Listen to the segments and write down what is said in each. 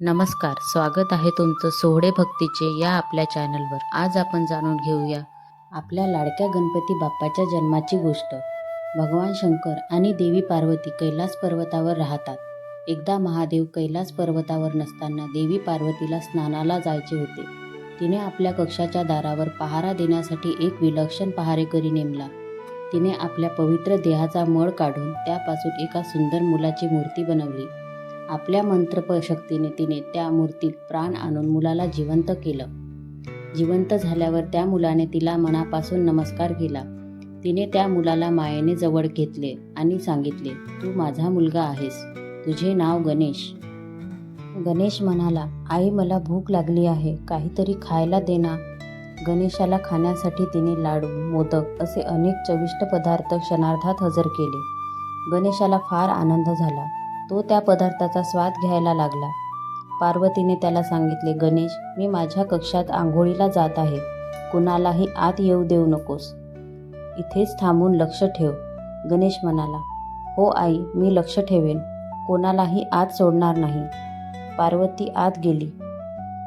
नमस्कार स्वागत आहे तुमचं सोहळे भक्तीचे या आपल्या चॅनलवर. आज आपण जाणून घेऊया आपल्या लाडक्या गणपती बाप्पाच्या जन्माची गोष्ट. भगवान शंकर आणि देवी पार्वती कैलास पर्वतावर राहतात. एकदा महादेव कैलास पर्वतावर नसताना देवी पार्वतीला स्नानाला जायचे होते. तिने आपल्या कक्षाच्या दारावर पहारा देण्यासाठी एक विलक्षण पहारेकरी नेमला. तिने आपल्या पवित्र देहाचा मळ काढून त्यापासून एका सुंदर मुलाची मूर्ती बनवली. आपल्या मंत्रशक्तीने तिने त्या मूर्तीत प्राण आणून मुलाला जिवंत केलं. जिवंत झाल्यावर त्या मुलाने तिला मनापासून नमस्कार केला. तिने त्या मुलाला मायेने जवळ घेतले आणि सांगितले तू माझा मुलगा आहेस. तुझे नाव गणेश. गणेश म्हणाला आई मला भूक लागली आहे. काहीतरी खायला देना गणेशाला खाण्यासाठी तिने लाडू मोदक असे अनेक चविष्ट पदार्थ क्षणार्धात हजर केले. गणेशाला फार आनंद झाला. तो त्या पदार्थाचा स्वाद घ्यायला लागला. पार्वतीने त्याला सांगितले गणेश मी माझ्या कक्षात आंघोळीला जात आहे. कुणालाही आत येऊ देऊ नकोस. इथेच थांबून लक्ष ठेव. गणेश म्हणाला हो आई मी लक्ष ठेवेन. कोणालाही आत सोडणार नाही. पार्वती आत गेली.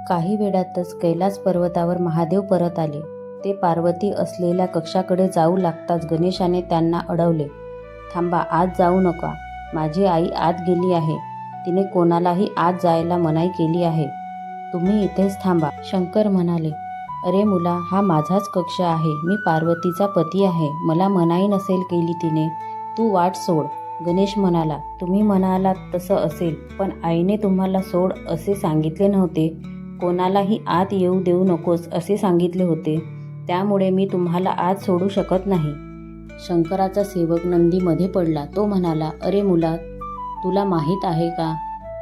काही वेळातच कैलास पर्वतावर महादेव परत आले. ते पार्वती असलेल्या कक्षाकडे जाऊ लागताच गणेशाने त्यांना अडवले थांबा आत जाऊ नका. माझी आई आत गेली आहे. तिने कोणालाही आत जायला मनाई केली आहे. तुम्ही इथेच थांबा शंकर म्हणाले. अरे मुला हा माझाच कक्ष आहे. मी पार्वतीचा पती आहे. मला मनाई नसेल केली तिने. तू वाट सोड. गणेश म्हणाला तुम्ही म्हणालात तसं असेल पण आईने तुम्हाला सोड असे सांगितले नव्हते. कोणालाही आत येऊ देऊ नकोस असे सांगितले होते. त्यामुळे मी तुम्हाला आत सोडू शकत नाही. शंकराचा सेवक नंदीमध्ये पडला. तो म्हणाला अरे मुला तुला माहीत आहे का?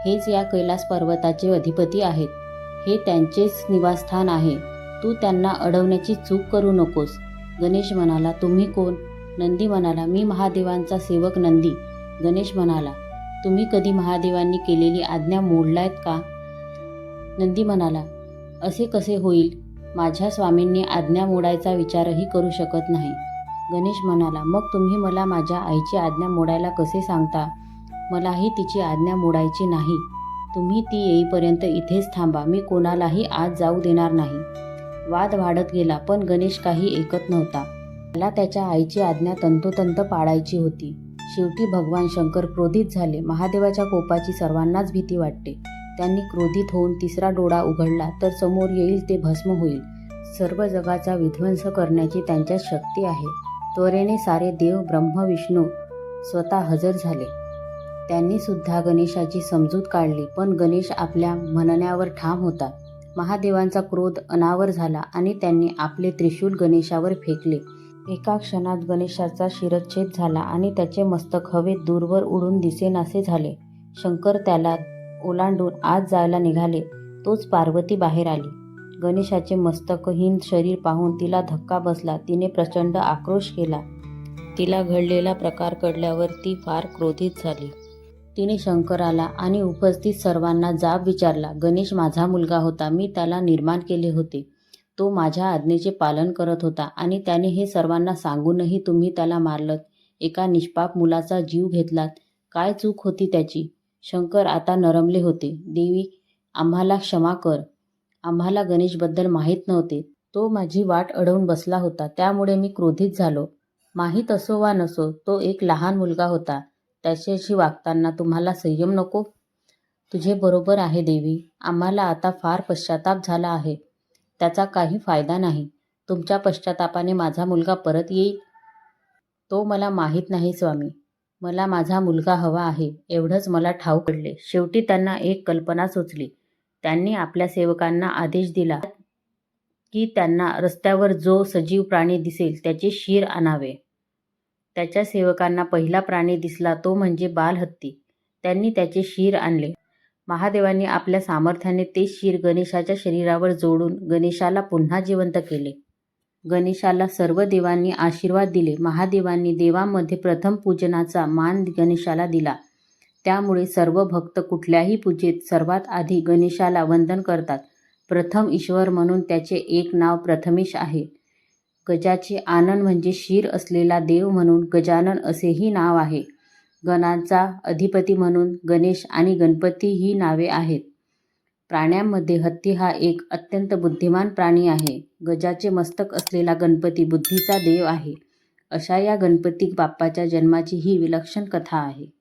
हेच या कैलास पर्वताचे अधिपती आहेत. हे त्यांचेच निवासस्थान आहे. तू त्यांना अडवण्याची चूक करू नकोस. गणेश म्हणाला तुम्ही कोण? नंदी म्हणाला मी महादेवांचा सेवक नंदी. गणेश म्हणाला तुम्ही कधी महादेवांनी केलेली आज्ञा मोडलायत का? नंदी म्हणाला असे कसे होईल? माझ्या स्वामींनी आज्ञा मोडायचा विचारही करू शकत नाही. गणेश म्हणाला मग तुम्ही मला माझ्या आईची आज्ञा मोडायला कसे सांगता? मलाही तिची आज्ञा मोडायची नाही. तुम्ही ती येईपर्यंत इथेच थांबा. मी कोणालाही आज जाऊ देणार नाही. वाद वाढत गेला पण गणेश काही ऐकत नव्हता. मला त्याच्या आईची आज्ञा तंतोतंत पाळायची होती. शेवटी भगवान शंकर क्रोधित झाले. महादेवाच्या कोपाची सर्वांनाच भीती वाटते. त्यांनी क्रोधित होऊन तिसरा डोळा उघडला तर समोर येईल ते भस्म होईल. सर्व जगाचा विध्वंस करण्याची त्यांच्यात शक्ती आहे. त्वरेने सारे देव ब्रह्मविष्णू स्वतः हजर झाले. त्यांनी सुद्धा गणेशाची समजूत काढली पण गणेश आपल्या म्हणण्यावर ठाम होता. महादेवांचा क्रोध अनावर झाला आणि त्यांनी आपले त्रिशूल गणेशावर फेकले. एका क्षणात गणेशाचा शिरच्छेद झाला आणि त्याचे मस्तक हवेत दूरवर उडून दिसेनासे झाले. शंकर त्याला ओलांडून आत जायला निघाले. तोच पार्वती बाहेर आली. गणेशाचे मस्तकहीन शरीर पाहून तिला धक्का बसला. तिने प्रचंड आक्रोश केला. तिला घडलेला प्रकार कळल्यावर ती फार क्रोधित झाली. तिने शंकराला आणि उपस्थित सर्वांना जाब विचारला गणेश माझा मुलगा होता. मी त्याला निर्माण केले होते. तो माझ्या आज्ञेचे पालन करत होता आणि त्याने हे सर्वांना सांगूनही तुम्ही त्याला मारलत. एका निष्पाप मुलाचा जीव घेतलात. काय चूक होती त्याची? शंकर आता नरमले होते. देवी आम्हाला क्षमा कर. आम्हाला गणेशबद्दल माहीत नव्हते. तो माझी वाट अडवून बसला होता. त्यामुळे मी क्रोधित झालो. माहीत असो वा नसो तो एक लहान मुलगा होता. त्याच्याशी वागताना तुम्हाला संयम नको? तुझे बरोबर आहे देवी. आम्हाला आता फार पश्चाताप झाला आहे. त्याचा काही फायदा नाही. तुमच्या पश्चातापाने माझा मुलगा परत येईल? तो मला माहीत नाही स्वामी. मला माझा मुलगा हवा आहे. एवढंच मला ठाऊक पडले. शेवटी त्यांना एक कल्पना सुचली. त्यांनी आपल्या सेवकांना आदेश दिला की त्यांना रस्त्यावर जो सजीव प्राणी दिसेल त्याचे शिर आणावे. त्याच्या सेवकांना पहिला प्राणी दिसला तो म्हणजे बालहत्ती. त्यांनी त्याचे शिर आणले. महादेवांनी आपल्या सामर्थ्याने ते शिर गणेशाच्या शरीरावर जोडून गणेशाला पुन्हा जिवंत केले. गणेशाला सर्व देवांनी आशीर्वाद दिले. महादेवांनी देवांमध्ये प्रथम पूजनाचा मान गणेशाला दिला. त्यामुळे सर्व भक्त कुठल्याही पूजेत सर्वात आधी गणेशाला वंदन करतात प्रथम ईश्वर म्हणून त्याचे एक नाव प्रथमेश आहे गजाचे आनंद म्हणजे शीर असलेला देव म्हणून गजानन असेही नाव आहे गणांचा अधिपती म्हणून गणेश आणि गणपती ही नावे आहेत प्राण्यांमध्ये हत्ती हा एक अत्यंत बुद्धिमान प्राणी आहे. गजाचे मस्तक असलेला गणपती बुद्धीचा देव आहे. अशा या गणपती बाप्पाच्या जन्माची ही विलक्षण कथा आहे.